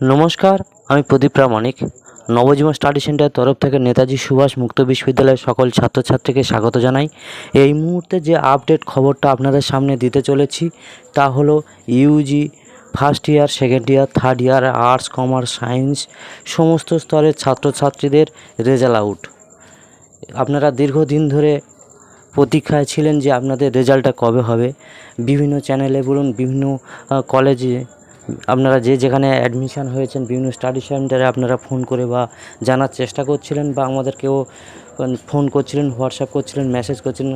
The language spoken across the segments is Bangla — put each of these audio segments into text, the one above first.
নমস্কার, আমি প্রদীপ প্রামাণিক। নবজীবন স্টাডি সেন্টারের তরফ থেকে নেতাজি সুভাষ মুক্ত বিশ্ববিদ্যালয়ের সকল ছাত্রছাত্রীকে স্বাগত জানাই। এই মুহূর্তে যে আপডেট খবরটা আপনাদের সামনে দিতে চলেছি, তা হলো UG first year, second year, third year, arts, commerce, science, সমস্ত স্তরের ছাত্রছাত্রীদের রেজাল্ট আউট। আপনারা দীর্ঘদিন ধরে প্রতীক্ষায় ছিলেন যে আপনাদের রেজাল্টটা কবে হবে। বিভিন্ন চ্যানেলে বলুন, বিভিন্ন কলেজে আপনারা যে যেখানে অ্যাডমিশান হয়েছেন, বিভিন্ন স্টাডি সেন্টারে আপনারা ফোন করে বা জানার চেষ্টা করছিলেন বা আমাদেরকেও ফোন করছিলেন হোয়াটসঅ্যাপ করছিলেন মেসেজ করছিলেন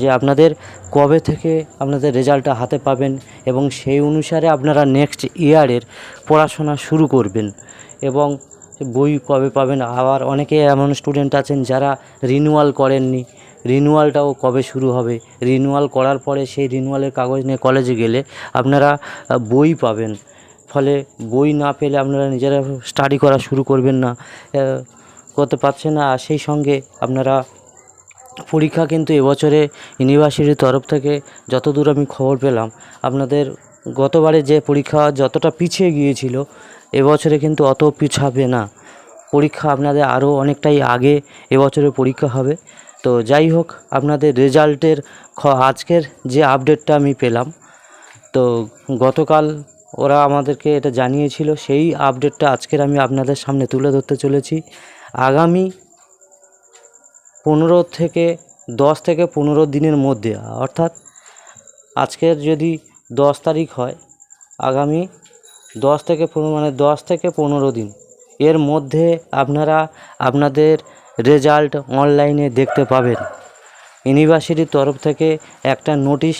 যে আপনাদের কবে থেকে আপনাদের রেজাল্টটা হাতে পাবেন এবং সেই অনুসারে আপনারা নেক্সট ইয়ারের পড়াশোনা শুরু করবেন এবং বই কবে পাবেন। আবার অনেকে এমন স্টুডেন্ট আছেন যারা রিনিউয়াল করেননি। রিনিউয়ালটাও কবে শুরু হবে? রিনিউয়াল করার পরে সেই রিনিউয়ালের কাগজ নিয়ে কলেজে গেলে আপনারা বই পাবেন। ফলে বই না পেলে আপনারা নিজেরা স্টাডি করা শুরু করবেন না। করতে পারছেন না। আর সেই সঙ্গে আপনারা পরীক্ষা কিন্তু এবছরে ইউনিভার্সিটির তরফ থেকে যতদূর আমি খবর পেলাম, আপনাদের গতবারে যে পরীক্ষা যতটা পিছিয়ে গিয়েছিল, এবছরে কিন্তু অত পিছাবে না। পরীক্ষা আপনাদের আরও অনেকটাই আগে এবছরে পরীক্ষা হবে। তো যাই হোক, আপনাদের রেজাল্টের খ, আজকের যে আপডেটটা আমি পেলাম, তো গতকাল ওরা আমাদেরকে এটা জানিয়েছিল, সেই আপডেটটা আজকের আমি আপনাদের সামনে তুলে ধরতে চলেছি। আগামী পনেরো থেকে, দশ থেকে পনেরো দিনের মধ্যে, অর্থাৎ আজকের যদি দশ তারিখ হয়, আগামী দশ থেকে পনেরো মানে দশ থেকে পনেরো দিন, এর মধ্যে আপনারা আপনাদের রেজাল্ট অনলাইনে দেখতে পাবেন। ইউনিভার্সিটির তরফ থেকে একটা নোটিশ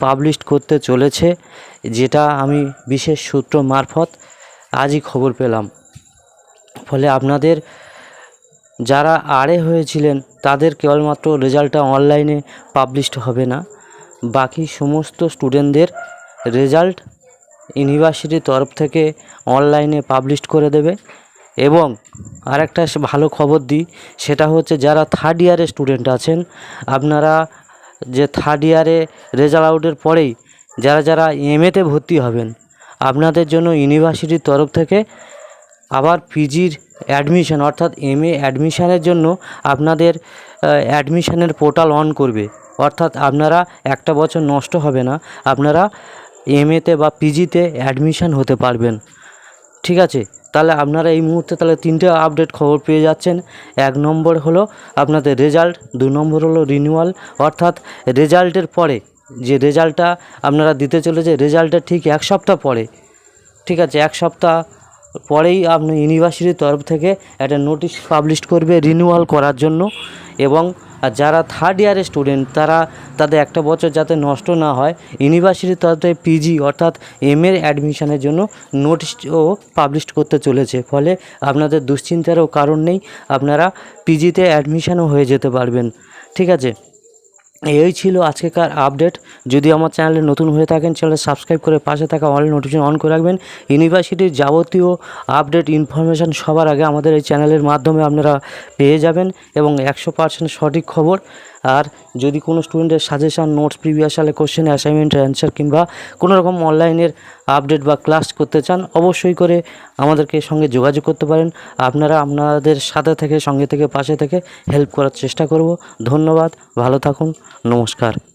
পাবলিশ করতে চলেছে, যেটা আমি বিশেষ সূত্র মারফত আজই খবর পেলাম। ফলে আপনাদের যারা আড়ে হয়েছিলেন, তাদের কেবলমাত্র রেজাল্টটা অনলাইনে পাবলিশড হবে না। বাকি সমস্ত স্টুডেন্টদের রেজাল্ট ইউনিভার্সিটির তরফ থেকে অনলাইনে পাবলিশ করে দেবে। এবং আরেকটা ভালো খবর দিই, সেটা হচ্ছে যারা থার্ড ইয়ারের স্টুডেন্ট আছেন, আপনারা যে থার্ড ইয়ারে রেজাল্ট আউটের পরেই যারা যারা এমএতে ভর্তি হবেন, আপনাদের জন্য ইউনিভার্সিটির তরফ থেকে আবার পিজির অ্যাডমিশন অর্থাৎ এম এ অ্যাডমিশনের জন্য আপনাদের অ্যাডমিশানের পোর্টাল অন করবে। অর্থাৎ আপনারা একটা বছর নষ্ট হবে না, আপনারা এম এতে বা পিজিতে অ্যাডমিশান হতে পারবেন। ঠিক আছে? তাহলে আপনারা এই মুহূর্তে তাহলে তিনটে আপডেট খবর পেয়ে যাচ্ছেন। এক নম্বর হলো আপনাদের রেজাল্ট দু নম্বর হলো রিনিউয়াল অর্থাৎ রেজাল্টের পরে যে রেজাল্টটা আপনারা দিতে চলেছে রেজাল্টের ঠিক এক সপ্তাহ পরে। ঠিক আছে, এক সপ্তাহ পরেই আপনি ইউনিভার্সিটির তরফ থেকে একটা নোটিশ পাবলিশ করবে রিনিউয়াল করার জন্য এবং আর যারা থার্ড ইয়ারের স্টুডেন্ট তারা তাদের একটা বছর যাতে নষ্ট না হয় ইউনিভার্সিটির তাদের পিজি অর্থাৎ এম এর অ্যাডমিশনের জন্য নোটিশও পাবলিশ করতে চলেছে। ফলে আপনাদের দুশ্চিন্তারও কারণ নেই, আপনারা পিজিতে অ্যাডমিশনও হয়ে যেতে পারবেন। ঠিক আছে? এই ছিল আজকেকার আপডেট। যদি আমার চ্যানেলে নতুন হয়ে থাকেন চ্যানেলে সাবস্ক্রাইব করে পাশে থাকা অনলাইন নোটিফিকেশন অন করে রাখবেন। ইউনিভার্সিটির যাবতীয় আপডেট ইনফরমেশান সবার আগে আমাদের এই চ্যানেলের মাধ্যমে আপনারা পেয়ে যাবেন এবং একশো পার্সেন্ট সঠিক খবর। আর যদি কোনো স্টুডেন্টের সাজেশান নোটস প্রিভিয়াস সালে কোশ্চেন অ্যাসাইনমেন্ট অ্যান্সার কিংবা কোনো রকম অনলাইনের আপডেট বা ক্লাস করতে চান, অবশ্যই করে আমাদেরকে সঙ্গে যোগাযোগ করতে পারেন। আপনারা আপনাদের সাথে থেকে, সঙ্গে থেকে, পাশে থেকে হেল্প করার চেষ্টা করব। ধন্যবাদ, ভালো থাকুন, নমস্কার।